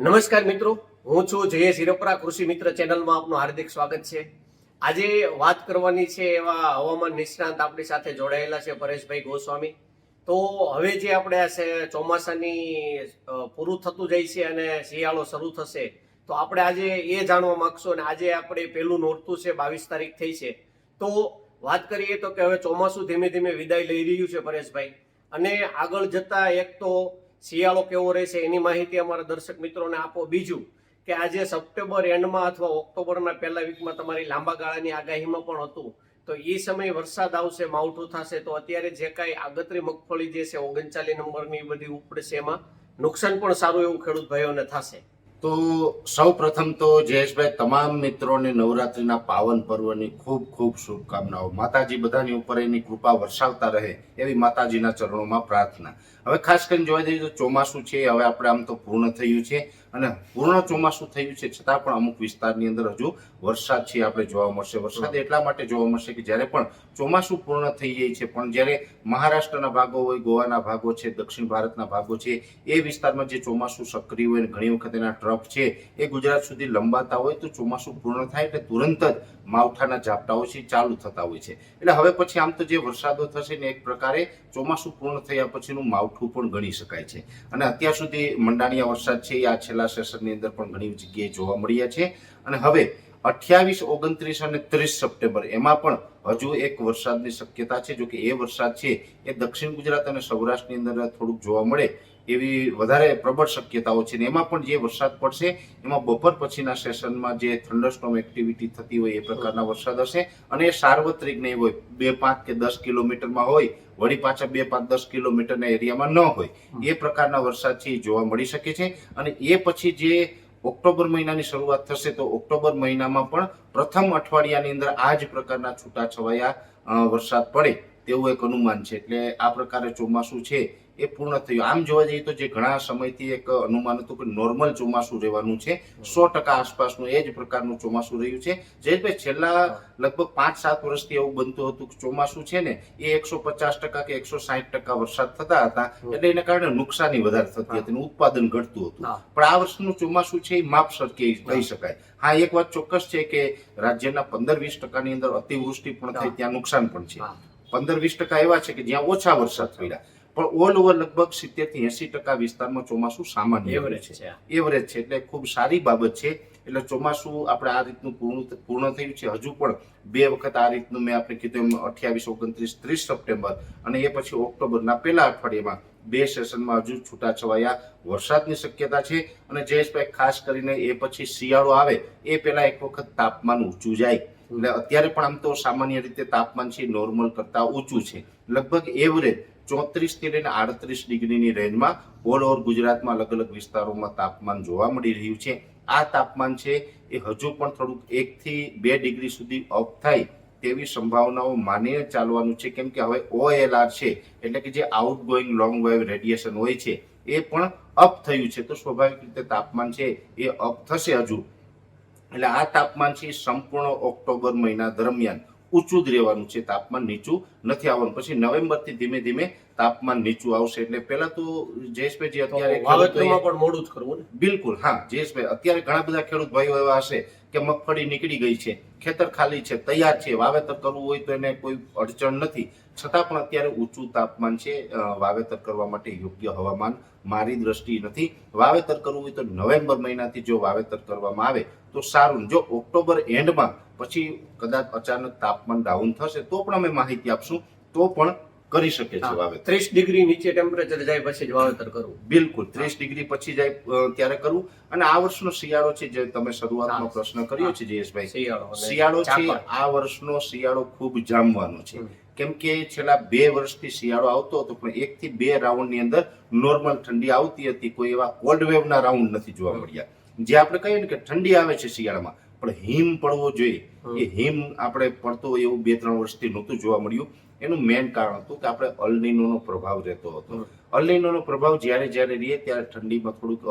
નમસ્કાર મિત્રો, હું છું જય શિરોપરા કૃષિ મિત્ર ચેનલમાં આપનું હાર્દિક સ્વાગત છે. આજે વાત કરવાની છે એવા હવામાન નિષ્ણાંત આપણી સાથે જોડાયેલા છે પરેશભાઈ ગોસ્વામી. તો હવે જે આપણે આ ચોમાસાની પૂરું થતું જાય છે અને શિયાળો શરૂ થશે, તો આપણે આજે એ જાણવા માગશું અને આજે આપણે પહેલું નોરતું છે, બાવીસ તારીખ થઈ છે. તો વાત કરીએ તો કે હવે ચોમાસું ધીમે ધીમે વિદાય લઈ રહ્યું છે પરેશભાઈ. અને આગળ જતા એક તો શિયાળો કેવો રહેશે એની માહિતી અમારા દર્શક મિત્રોને આપો. બીજું કે આજે સપ્ટેમ્બર એન્ડમાં અથવા ઓક્ટોબરના પહેલા વીકમાં તમારી લાંબા ગાળાની આગાહીમાં પણ હતું. તો એ સમયે વરસાદ આવશે, માવઠું થશે, તો અત્યારે જે કાંઈ આગતરી મગફળી જે છે ઓગણચાલીસ નંબરની બધી ઉપડશે એમાં. નુકસાન પણ સારું એવું ખેડૂત ભાઈઓને થશે. તો સૌ પ્રથમ તો જયેશભાઈ તમામ મિત્રોને નવરાત્રીના પાવન પર્વની ખૂબ ખૂબ શુભકામનાઓ. માતાજી બધાની ઉપર એની કૃપા વરસાવતા રહે એવી માતાજીના ચરણોમાં પ્રાર્થના. હવે ખાસ કરીને જોવા જઈએ તો ચોમાસું છે હવે આપણે આમ તો પૂર્ણ થયું છે અને પૂર્ણ ચોમાસું થયું છે છતાં પણ અમુક વિસ્તારની અંદર હજુ વરસાદ છે આપણે જોવા મળશે. વરસાદ એટલા માટે જોવા મળશે કે જ્યારે પણ ચોમાસું પૂર્ણ થઈ જાય છે પણ જ્યારે મહારાષ્ટ્રના ભાગો હોય ગોવાના ભાગો છે દક્ષિણ ભારતના ભાગો છે એ વિસ્તારમાં જે ચોમાસું સક્રિય હોય ઘણી વખત એના ટ્રફ છે. એ ગુજરાત સુધી લંબાતા હોય તો ચોમાસું પૂર્ણ થાય એટલે તુરંત જ માવઠાના ઝાપટાઓ છે ચાલુ થતા હોય છે. એટલે હવે પછી આમ તો જે વરસાદો થશે ને એક પ્રકારે ચોમાસું પૂર્ણ થયા પછીનું માવઠું પણ ગણી શકાય છે. અને અત્યાર સુધી મંડાણીયા વરસાદ છે એ આ છેલ્લા સેશનની અંદર પણ ઘણી જગ્યાએ જોવા મળ્યા છે. અને હવે અઠ્યાવીસ, ઓગણત્રીસ અને ત્રીસ સપ્ટેમ્બર. એમાં પણ હજુ એક વરસાદની શક્યતા છે, જો કે એ વરસાદ છે એ દક્ષિણ ગુજરાત અને સૌરાષ્ટ્રની અંદર થોડુંક જોવા મળે એવી વધારે પ્રબળ શક્યતાઓ છે. ને એમાં પણ જે વરસાદ પડશે, એમાં બપોર પછીના સેશનમાં જે થંડરસ્ટોમ એક્ટિવિટી થતી હોય એ પ્રકારના વરસાદ હશે અને એ સાર્વત્રિક નહીં હોય, બે પાંચ કે દસ કિલોમીટરમાં હોય, વળી પાછા બે પાંચ દસ કિલોમીટરના એરિયામાં ન હોય. એ પ્રકારના વરસાદ છે એ જોવા મળી શકે છે અને એ પછી જે ઓક્ટોબર મહિનાની શરૂઆત થશે તો ઓક્ટોબર મહિનામાં પણ પ્રથમ અઠવાડિયાની અંદર આ જ પ્રકારના છૂટાછવાયા વરસાદ પડે તેવું એક અનુમાન છે. એટલે આ પ્રકારે ચોમાસું છે. એ પૂર્ણ થયું. આમ જોવા જઈએ તો જે ઘણા સમયથી એક અનુમાન હતું કે નોર્મલ ચોમાસું રહેવાનું છે. સો ટકા આસપાસનું એ જ પ્રકારનું ચોમાસું રહ્યું છે. જયેશભાઈ છેલ્લા લગભગ પાંચ સાત વર્ષથી એવું બનતું હતું કે ચોમાસું છે ને એ એકસો પચાસ ટકા કે એકસો સાહીઠ ટકા વરસાદ થતા હતા. એટલે એના કારણે નુકસાની વધારે થતી હતી ઉત્પાદન ઘટતું હતું. પણ આ વર્ષનું ચોમાસું છે એ માપસર સરખી કહી શકાય. હા એક વાત ચોક્કસ છે કે રાજ્યના પંદર વીસ ટકાની અંદર અતિવૃષ્ટિ પણ થઈ ત્યાં નુકસાન પણ છે. પંદર વીસ ટકા એવા છે કે જ્યાં ઓછા વરસાદ પડ્યા. પણ ઓલ ઓવર લગભગ સિત્તેરથી એસી ટકા વિસ્તારમાં ચોમાસું સામાન્ય એવરેજ છે એવરેજ છે એટલે ખૂબ સારી બાબત છે. એટલે ચોમાસું આપણે આ રીતનું પૂર્ણ પૂર્ણ થયું છે. હજુ પણ બે વખત આ રીતનું મેં આપણે કીધું એમ અઠ્યાવીસ ઓગણત્રીસ ત્રીસ સપ્ટેમ્બર અને એ પછી ઓક્ટોબરના પહેલા અઠવાડિયામાં બે સેશનમાં હજુ છૂટાછવાયા વરસાદની શક્યતા છે અને જયેશભાઈ ખાસ કરીને એ પછી શિયાળો આવે એ પહેલા એક વખત તાપમાન ઊંચું જાય. એટલે અત્યારે પણ આમ તો સામાન્ય રીતે તાપમાન છે નોર્મલ કરતા ઊંચું છે. લગભગ એવરેજ ચોત્રીસથી લઈને આડત્રીસ ડિગ્રીની રેન્જમાં ઓલ ઓવર ગુજરાતમાં અલગ અલગ વિસ્તારોમાં તાપમાન જોવા મળી રહ્યું છે. આ તાપમાન છે એ હજુ પણ થોડુંક એકથી બે ડિગ્રી સુધી અપ થાય તેવી સંભાવનાઓ માનીને ચાલવાનું છે. કેમ કે હવે ઓએલઆર છે, એટલે કે જે આઉટગોઈંગ લોંગ વેવ રેડિયેશન હોય છે, એ પણ અપ થયું છે. તો સ્વાભાવિક રીતે તાપમાન છે એ અપ થશે હજુ. એટલે આ તાપમાન છે સંપૂર્ણ ઓક્ટોબર મહિના દરમિયાન. ઊંચું જ રહેવાનું છે તાપમાન નીચું નથી આવવાનું. પછી નવેમ્બરથી ધીમે ધીમે તાપમાન નીચું આવશે. એટલે પહેલા તો જયેશભાઈ જે અત્યારે વાવેતરમાં પણ મોડું જ કરવું ને? બિલકુલ હા જયેશભાઈ અત્યારે ઘણા બધા ખેડૂત ભાઈઓ એવા હશે કે મગફળી નીકળી ગઈ છે ખેતર ખાલી છે તૈયાર છે વાવેતર કરવું હોય તો એને કોઈ અડચણ નથી. છતાં પણ અત્યારે ઊંચું તાપમાન છે વાવેતર કરવા માટે યોગ્ય હવામાન મારી દ્રષ્ટિ નથી. વાવેતર કરવું હોય તો નવેમ્બર મહિનાથી જો વાવેતર કરવામાં આવે તો સારું. જો ઓક્ટોબર એન્ડમાં પછી કદાચ અચાનક તાપમાન ડાઉન થશે તો પણ અમે માહિતી આપશું તો પણ કરી શકે છે વાવેતર. ત્રીસ ડિગ્રી નીચે ટેમ્પરેચર જાય પછી જ વાવેતર કરવું બિલકુલ. ત્રીસ ડિગ્રી પછી જાય ત્યારે કરવું અને આ વર્ષનો શિયાળો છે જે તમે શરૂઆતનો. પ્રશ્ન કર્યો છે જયેશભાઈ. શિયાળો છે આ વર્ષનો શિયાળો ખૂબ જામવાનો છે. કેમ કે છેલ્લા બે વર્ષથી શિયાળો આવતો હતો પણ એક થી બે રાઉન્ડની અંદર નોર્મલ ઠંડી આવતી હતી. કોઈ એવા કોલ્ડ વેવના રાઉન્ડ નથી જોવા મળ્યા. જે આપણે કહીએ ને કે ઠંડી આવે છે શિયાળામાં પણ હિમ પડવો જોઈએ. એ હિમ આપણે પડતો હોય એવું બે ત્રણ વર્ષથી નહોતું જોવા મળ્યું. એનું મેઇન કારણ હતું કે આપણે અલનીનોનો પ્રભાવ રહેતો હતો. અલનીનોનો પ્રભાવ જ્યારે જ્યારે રહે ત્યારે ઠંડીમાં થોડુંક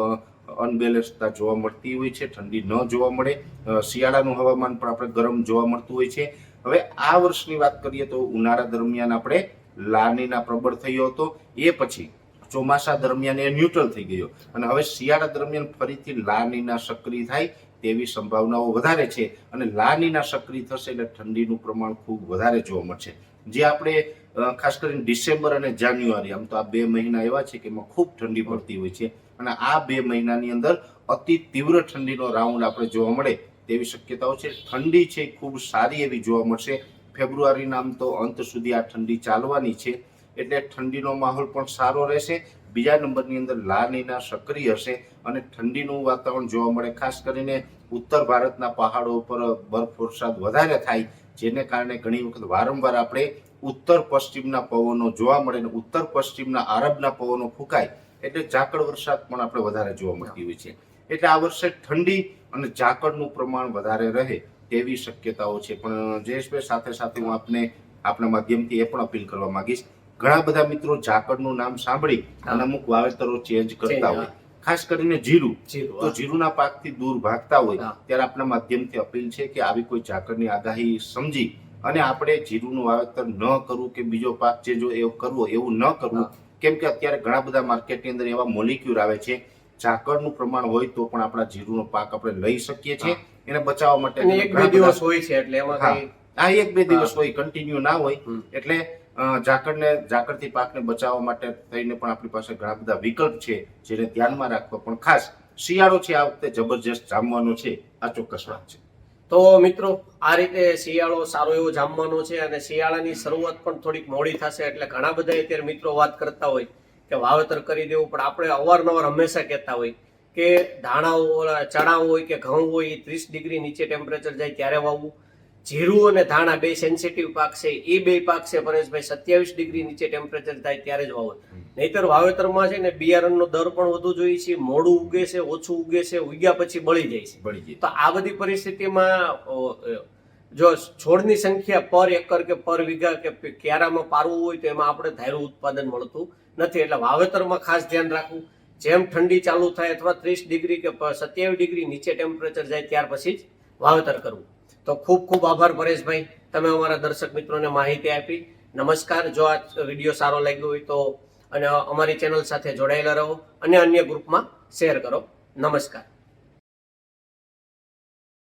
અનબેલેન્સતા જોવા મળતી હોય છે. ઠંડી ન જોવા મળે. શિયાળાનું હવામાન પણ આપણે ગરમ જોવા મળતું હોય છે. હવે આ વર્ષની વાત કરીએ તો ઉનાળા દરમિયાન આપણે લાનીના પ્રબળ થયો હતો. એ પછી ચોમાસા દરમિયાન એ ન્યુટ્રલ થઈ ગયો. અને હવે શિયાળા દરમિયાન ફરીથી લાનીના સક્રિય થાય તેવી સંભાવનાઓ વધારે છે. અને લાનીના સક્રિય થશે એટલે ઠંડીનું પ્રમાણ ખૂબ વધારે જોવા મળશે. જે આપણે ખાસ કરીને ડિસેમ્બર અને જાન્યુઆરી, આમ તો આ બે મહિના એવા છે કે એમાં ખૂબ ઠંડી પડતી હોય છે. અને આ બે મહિનાની અંદર અતિ તીવ્ર ઠંડીનો રાઉન્ડ આપણે જોવા મળે તેવી શક્યતાઓ છે. ઠંડી છે, ખૂબ સારી એવી જોવા મળશે. ફેબ્રુઆરીના આમ તો અંત સુધી આ ઠંડી ચાલવાની છે. એટલે ઠંડીનો માહોલ પણ સારો રહેશે. બીજા નંબરની અંદર લાનીના સક્રિય હશે અને ઠંડીનું વાતાવરણ જોવા મળે. ખાસ કરીને ઉત્તર ભારતના પહાડો ઉપર બરફ વરસાદ વધારે થાય, જેને કારણે ઘણી વખત વારંવાર આપણે ઉત્તર પશ્ચિમના પવનો જોવા મળે અને ઉત્તર પશ્ચિમના આરબના પવનો ફૂંકાય. એટલે ઝાકળ વરસાદ પણ આપણે વધારે જોવા મળતી હોય છે. એટલે આ વર્ષે ઠંડી અને ઝાકળનું પ્રમાણ વધારે રહે તેવી શક્યતાઓ છે. પણ જયેશભાઈ સાથે સાથે હું આપને આપના માધ્યમથી એ પણ અપીલ કરવા માંગીશ. ઘણા બધા મિત્રો ઝાકળનું નામ સાંભળી અને અમુક વાવેતરો ચેન્જ કરતા હોય. ખાસ કરીને જીરું. તો જીરુના પાકથી દૂર ભાગતા હોય. ત્યારે આપણા માધ્યમથી અપીલ છે કે આવી કોઈ ઝાકળની આગાહી સમજી અને આપણે જીરુનું વાવેતર ન કરવું કે બીજો પાક જે જો એવો કરવો એવું ન કરવું. કેમ કે અત્યારે ઘણા બધા માર્કેટની અંદર એવા મોલિક્યુલ આવે છે ઝાકળનું પ્રમાણ હોય તો પણ આપણા જીરુનો પાક આપણે લઈ શકીએ છીએ. એને બચાવવા માટે એક બે દિવસ હોય છે એટલે એમાં આ એક બે દિવસ હોય કન્ટિન્યુ ના હોય. એટલે ઝાકળને ઝાકળથી પાકને બચાવવા માટે થઈને પણ આપણી પાસે ઘણા બધા વિકલ્પ છે જેને ધ્યાનમાં રાખવા. પણ ખાસ શિયાળો છે આ વખતે જબરજસ્ત જામવાનો છે આ ચોક્કસ વાત છે. તો મિત્રો આ રીતે શિયાળો સારો એવો જામવાનો છે અને શિયાળાની શરૂઆત પણ થોડીક મોડી થશે એટલે ઘણા બધા અત્યારે મિત્રો વાત કરતા હોય. કે વાવેતર કરી દેવું પણ આપણે અવારનવાર હંમેશા કહેતા હોય કે ધાણાઓ ચણાઓ ચણા હોય કે ઘઉં હોય એ ત્રીસ ડિગ્રી નીચે ટેમ્પરેચર જાય ત્યારે વાવવું. જીરું અને ધાણા બે સેન્સિટિવ પાક છે એ બે પાક છે પરેશભાઈ સત્યાવીસ ડિગ્રી નીચે ટેમ્પરેચર થાય ત્યારે જ વાવો. નહીતર વાવેતરમાં છે ને બિયારણનો દર પણ વધુ જોઈએ છે મોડું ઉગે છે ઓછું ઉગે છે ઉગ્યા પછી બળી જાય છે. બળી જાય. તો આ બધી પરિસ્થિતિમાં જો છોડની સંખ્યા પર એકર કે પર વીઘા કે ક્યારામાં પારવું હોય તો એમાં આપણે ધાર્યું ઉત્પાદન મળતું નથી. એટલે વાવેતરમાં ખાસ ધ્યાન રાખવું. જેમ ઠંડી ચાલુ થાય અથવા ત્રીસ ડિગ્રી કે સત્યાવીસ ડિગ્રી નીચે ટેમ્પરેચર જાય ત્યાર પછી જ વાવેતર કરવું. તો ખૂબ ખૂબ આભાર પરેશભાઈ. તમે અમારા દર્શક મિત્રોને માહિતી આપી. નમસ્કાર. જો આ વીડિયો સારો લાગ્યો હોય તો અને અમારી ચેનલ સાથે જોડાયેલા રહો અને અન્ય ગ્રુપમાં શેર કરો. નમસ્કાર.